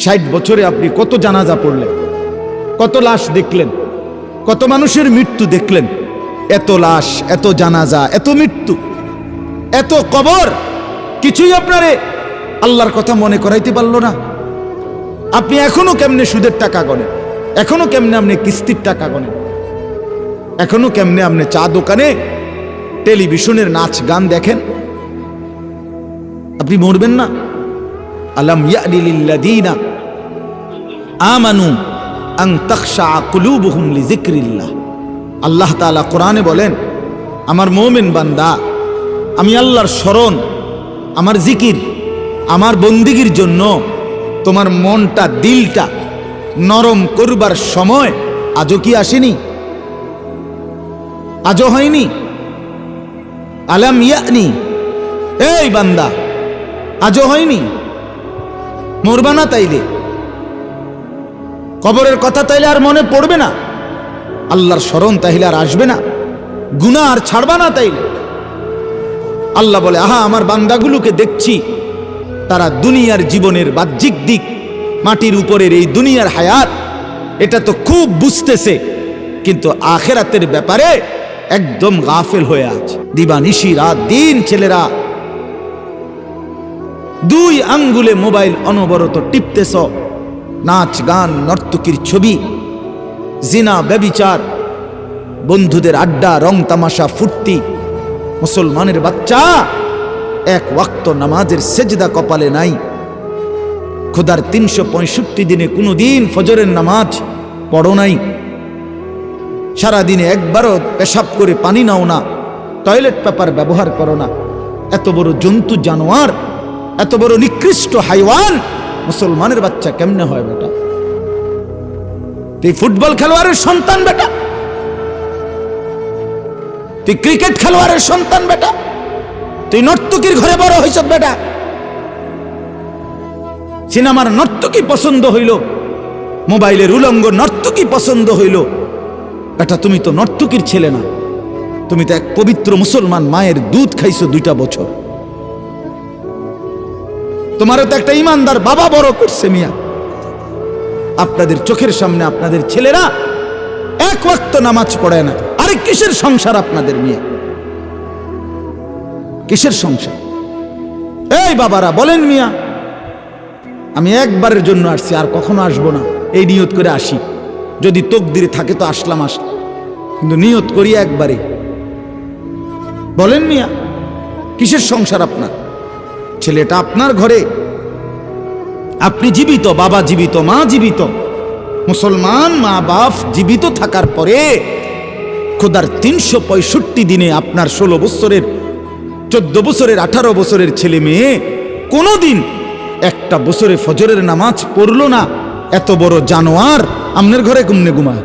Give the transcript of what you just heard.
ষাট বছরে আপনি কত জানাজা পড়লেন? কত লাশ দেখলেন? কত মানুষের মৃত্যু দেখলেন? এত লাশ, এত জানাজা, এত মৃত্যু, এত কবর, কিছুই আপনারে আল্লাহর কথা মনে করাইতে পারল না। আপনি এখনও কেমনে সুদের টাকা গণেন? এখনও কেমনে আপনি কিস্তির টাকা গণেন? এখনও কেমনে আপনি চা দোকানে টেলিভিশনের নাচ গান দেখেন? আপনি মরবেন না? আলাম ইয়ালিল্লাযীনা আমানু আন তাখশা কুলুবুহুম লিযিকরিল্লাহ। আল্লাহ তাআলা কোরআনে বলেন, আমার মুমিন বান্দা, আমি আল্লাহর স্মরণ, আমার জিকির, আমার বন্দিগির জন্য তোমার মনটা, দিলটা নরম করবার সময় আজও কি আসেনি? আজও হয়নি? আলাম ইয়ানি? এই বান্দা, আজও হয়নি? মরবা না তাইলে। কবরের কথা তাইলে আর মনে পড়বে না। আল্লাহর স্মরণ তাইলে আর আসবে না। গুনাহ আর ছাড়বা না তাইলে। আল্লাহ বলে, আহা, আমার বান্দাগুলোকে দেখছি। তারা দুনিয়ার জীবনের বাহ্যিক দিক, মাটির উপরের এই দুনিয়ার হায়াত, এটা তো খুব বুঝতেছে। কিন্তু আখেরাতের ব্যাপারে একদম গাফেল হয়ে আছে। দিবানিশি রাত দিন, ছেলেরা। দুই আঙ্গুলে মোবাইল অনবরত টিপতেছ। নাচ, গান, নর্তকীর ছবি, জিনা, ব্যবিচার, বন্ধুদের আড্ডা, রং, তামাশা, ফুর্তি, মুসলমানের বাচ্চা, এক ওয়াক্ত নামাজের সেজদা কপালে নাই। খোদার তিনশো পঁয়ষট্টি দিনে কোনো দিন ফজরের নামাজ পড়ো নাই। সারাদিনে একবারও পেশাব করে পানি নাও না, টয়লেট পেপার ব্যবহার করো না। এত বড় জন্তু জানোয়ার, এত বড় নিকৃষ্ট হাইওয়ান মুসলমানের বাচ্চা কেমনে হয় বেটা? তুই ফুটবল খেলোয়াড়ের সন্তান বেটা? তুই ক্রিকেট খেলোয়াড়ের সন্তান বেটা? তুই নর্তকীর ঘরে বড় হয়েছ বেটা? সিনেমার নর্তকী পছন্দ হইল, মোবাইলের উলঙ্গ নর্তকী পছন্দ হইল। বেটা, তুমি তো নর্তকীর ছেলে না। তুমি তো এক পবিত্র মুসলমান মায়ের দুধ খাইছো দুইটা বছর। তোমারও তো একটা ইমানদার বাবা বড় করছে মিয়া। আপনাদের চোখের সামনে আপনাদের ছেলেরা এক ওয়াক্ত নামাজ পড়ে না। আরে কিসের সংসার আপনাদের মিয়া? কিসের সংসার? এই বাবারা, বলেন মিয়া, আমি একবারের জন্য আসছি, আর কখনো আসব না। এই নিয়ত করে আসি। যদি তকদিরে থাকে তো আসলাম আসলাম। কিন্তু নিয়ত করি একবারে। বলেন মিয়া, কিসের সংসার আপনার? ছেলেটা আপনার ঘরে। আপনি জীবিত, বাবা জীবিত, মা জীবিত। মুসলমান মা বাপ জীবিত থাকার পরে খোদার তিনশো পঁয়ষট্টি দিনে আপনার ষোলো বছরের, চোদ্দ বছরের, আঠারো বছরের ছেলে মেয়ে কোনোদিন একটা বছরে ফজরের নামাজ পড়ল না। এত বড় জানোয়ার আমনের ঘরে গুমনে গুমা